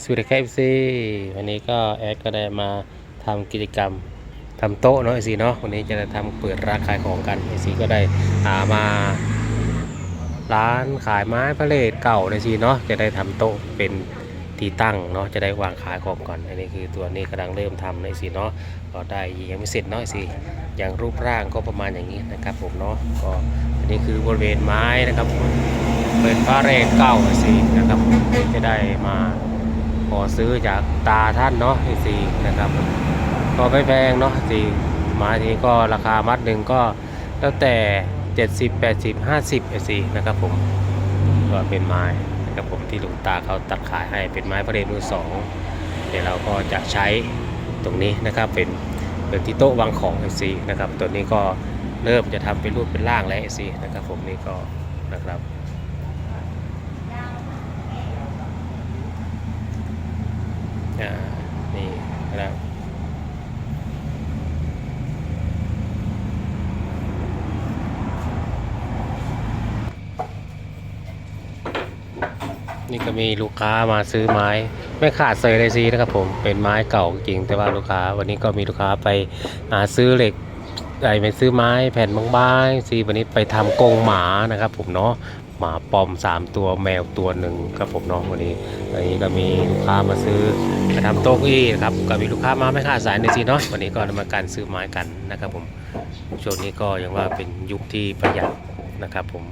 สวัสดีครับซีวันนี้ก็แอดก็ได้มาทำกิจกรรมทำโต๊ะเนาะไอซีเนาะวันนี้จะได้ทำเปิดร้านขายของกันไอซีก็ได้หามา ร้านขายไม้พระเลทเก่าไอซีเนาะจะได้ทำโต๊ะเป็นที่ตั้งเนาะจะได้วางขายของก่อนอันนี้คือตัวนี้กำลังเริ่มทำไอซีเนาะก็ได้ยังไม่เสร็จเนาะไอซีอย่างรูปร่างก็ประมาณอย่างนี้นะครับผมเนาะก็อันนี้คือบริเวณไม้นะครับเป็นพระเลทเก่าไอซีนะครับจะได้มา อซื้อจากตาท่านเนาะไอซีนะครับ ก็ไม่แพงเนาะสีไม้นี้ก็ราคามัดหนึ่งก็แล้วแต่ 70 80 50ไอซีนะครับผมก็เป็นไม้นะครับผมที่ลุงตาเขาตัดขายให้เป็นไม้ประเดมือสองเดี๋ยวเราก็จะใช้ตรงนี้นะครับเป็นเป็นที่โต๊ะวางของไอซีนะครับตัวนี้ก็เริ่มจะทำเป็นรูปเป็นร่างแล้วไอซีนะครับผมนี่ก็นะครับ อ่านี่นะครับนี่ก็มีลูกค้ามาซื้อไม้ ไม่ขาดเซยเลยซีนะครับผมเป็นไม้เก่าจริงแต่ว่าลูกค้า วันนี้ก็มีลูกค้าไปหาซื้อเหล็ก ไอ้ไปซื้อไม้แผ่นบางๆซีวันนี้ไปทำกรงหมานะครับ ผมเนาะหมาปอม 3 ตัวแมวตัวหนึ่งครับผมเนาะวันนี้วันนี้ก็มีลูกค้ามาซื้อมาทำโต๊ะเก้าอี้นครับก็มีลูกค้ามาไม่ขาดสายในซีเนาะวันนี้ก็มาการซื้อไม้กันนะครับผมช่วงนี้ก็ยังว่าเป็นยุคที่ประหยัดนะครับผม